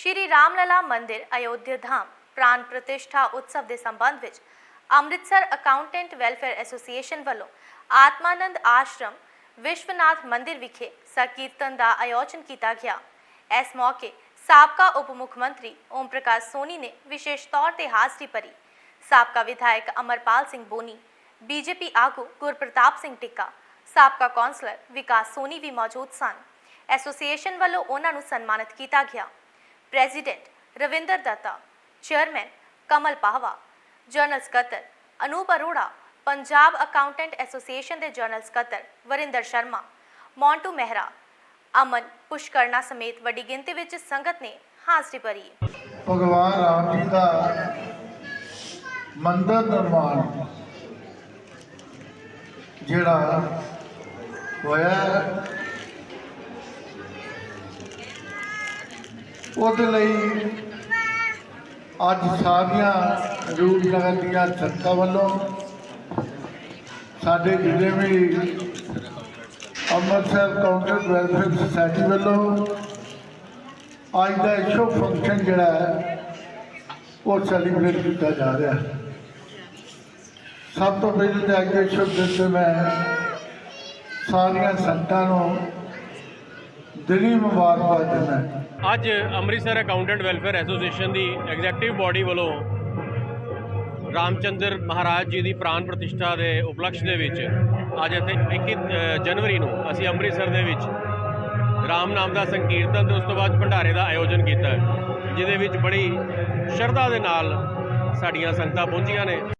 ਸ਼੍ਰੀ ਰਾਮਲਲਾ ਮੰਦਿਰ ਅਯੋਧਿਆ ਧਾਮ ਪ੍ਰਾਨ ਪ੍ਰਤਿਸ਼ਠਾ ਉਤਸਵ ਦੇ ਸੰਬੰਧ ਵਿੱਚ ਅੰਮ੍ਰਿਤਸਰ ਅਕਾਊਂਟੈਂਟ ਵੈਲਫੇਅਰ ਐਸੋਸੀਏਸ਼ਨ ਵੱਲੋਂ ਆਤਮਾਨੰਦ ਆਸ਼ਰਮ ਵਿਸ਼ਵਨਾਥ ਮੰਦਿਰ ਵਿਖੇ ਸੰਕੀਰਤਨ ਦਾ ਆਯੋਜਨ ਕੀਤਾ ਗਿਆ। ਇਸ ਮੌਕੇ ਸਾਬਕਾ ਉਪ ਮੁੱਖ ਮੰਤਰੀ ਓਮ ਪ੍ਰਕਾਸ਼ ਸੋਨੀ ਨੇ ਵਿਸ਼ੇਸ਼ ਤੌਰ ਤੇ ਹਾਜ਼ਰੀ ਭਰੀ। ਸਾਬਕਾ ਵਿਧਾਇਕ ਅਮਰਪਾਲ ਸਿੰਘ ਬੋਨੀ, ਬੀਜੇਪੀ ਆਗੂ ਗੁਰਪ੍ਰਤਾਪ ਸਿੰਘ ਟਿੱਕਾ, ਸਾਬਕਾ ਕੌਂਸਲਰ ਵਿਕਾਸ ਸੋਨੀ ਵੀ ਮੌਜੂਦ ਸਨ। ਐਸੋਸੀਏਸ਼ਨ ਵੱਲੋਂ ਉਹਨਾਂ ਨੂੰ ਸਨਮਾਨਿਤ ਕੀਤਾ ਗਿਆ। President Ravinder Datta chairman Kamal Pahwa general ਸਕੱਤਰ ਅਨੂਪ ਅਰੋੜਾ ਪੰਜਾਬ ਅਕਾਊਂਟੈਂਟ ਐਸੋਸੀਏਸ਼ਨ ਦੇ ਜਨਰਲ ਸਕੱਤਰ ਵਰਿੰਦਰ ਸ਼ਰਮਾ ਮੌਂਟੂ ਮਹਿਰਾ ਅਮਨ ਪੁਸ਼ਕਰਨਾ ਸਮੇਤ ਵੱਡੀ ਗਿਣਤੀ ਵਿੱਚ ਸੰਗਤ ਨੇ ਹਾਜ਼ਰੀ ਭਰੀ ਭਗਵਾਨ ਰਾਮ ਜੀ ਦਾ ਮੰਦਰ ਨਿਰਮਾਣ ਜਿਹੜਾ ਹੋਇਆ ਉਹਦੇ ਲਈ ਅੱਜ ਸਾਰੀਆਂ ਰੂਪਨਗਰ ਦੀਆਂ ਸੰਸਥਾ ਵੱਲੋਂ ਸਾਡੇ ਜ਼ਿਲ੍ਹੇ ਵਿੱਚ ਅੰਮ੍ਰਿਤਸਰ ਕਾਊਂਟਰ ਵੈਲਫੇਅਰ ਸੁਸਾਇਟੀ ਵੱਲੋਂ ਅੱਜ ਦਾ ਇਹ ਸ਼ੁਭ ਫੰਕਸ਼ਨ ਜਿਹੜਾ ਹੈ, ਉਹ ਸੈਲੀਬ੍ਰੇਟ ਕੀਤਾ ਜਾ ਰਿਹਾ ਹੈ। ਸਭ ਤੋਂ ਪਹਿਲਾਂ ਤਾਂ ਅੱਜ ਦੇ ਸ਼ੁਭ ਦਿਨ ਤੇ ਮੈਂ ਸਾਰੀਆਂ ਸੰਗਤਾਂ ਨੂੰ ਦਿਲੀ ਮੁਬਾਰਕਬਾਦ ਦਿੰਦਾ ਅੱਜ ਅੰਮ੍ਰਿਤਸਰ ਅਕਾਊਂਟੈਂਟ ਵੈਲਫੇਅਰ ਐਸੋਸੀਏਸ਼ਨ ਦੀ ਐਗਜ਼ੈਕਟਿਵ ਬਾਡੀ ਵੱਲੋਂ ਰਾਮਚੰਦਰ ਮਹਾਰਾਜ ਜੀ ਦੀ ਪ੍ਰਾਨ ਪ੍ਰਤਿਸ਼ਠਾ ਦੇ ਉਪਲਕਸ਼ ਦੇ ਵਿੱਚ ਅੱਜ ਇੱਥੇ 21 ਜਨਵਰੀ ਨੂੰ ਅਸੀਂ ਅੰਮ੍ਰਿਤਸਰ ਦੇ ਵਿੱਚ ਰਾਮ ਨਾਮ ਦਾ ਸੰਕੀਰਤਨ ਤੇ ਉਸ ਤੋਂ ਬਾਅਦ ਭੰਡਾਰੇ ਦਾ ਆਯੋਜਨ ਕੀਤਾ ਜਿਹਦੇ ਵਿੱਚ ਬੜੀ ਸ਼ਰਧਾ ਦੇ ਨਾਲ ਸਾਡੀਆਂ ਸੰਗਤਾਂ ਪਹੁੰਚੀਆਂ ਨੇ।